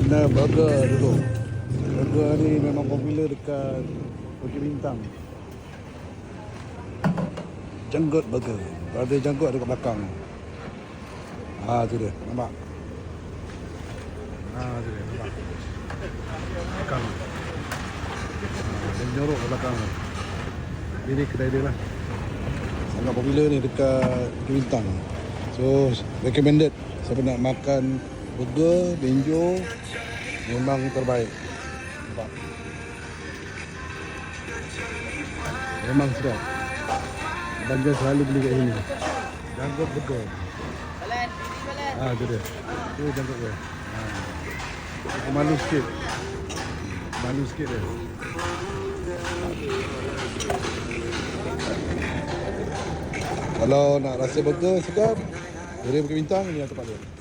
kena burger dulu. Burger ni memang popular dekat Bukit Bintang. Jenggot burger. Ada jenggot ada kat belakang. Ha tu dia. Nampak? Ha tu dia. Nampak? Belakang. Ha, dia menyorok ke belakang. Ini kedai dia lah. Sangat popular ni dekat Bukit Bintang. So recommended siapa nak makan burger, benjo memang terbaik. Nampak? Memang sedap. Abang selalu beli kat sini. Jangkut burger. Balan. Ha tu dia. Tu jangkut dia. Ha. Aku malu sikit. Malu sikit dia. Kalau nak rasa burger sedap, dari Bukit Bintang ni yang tempat dia.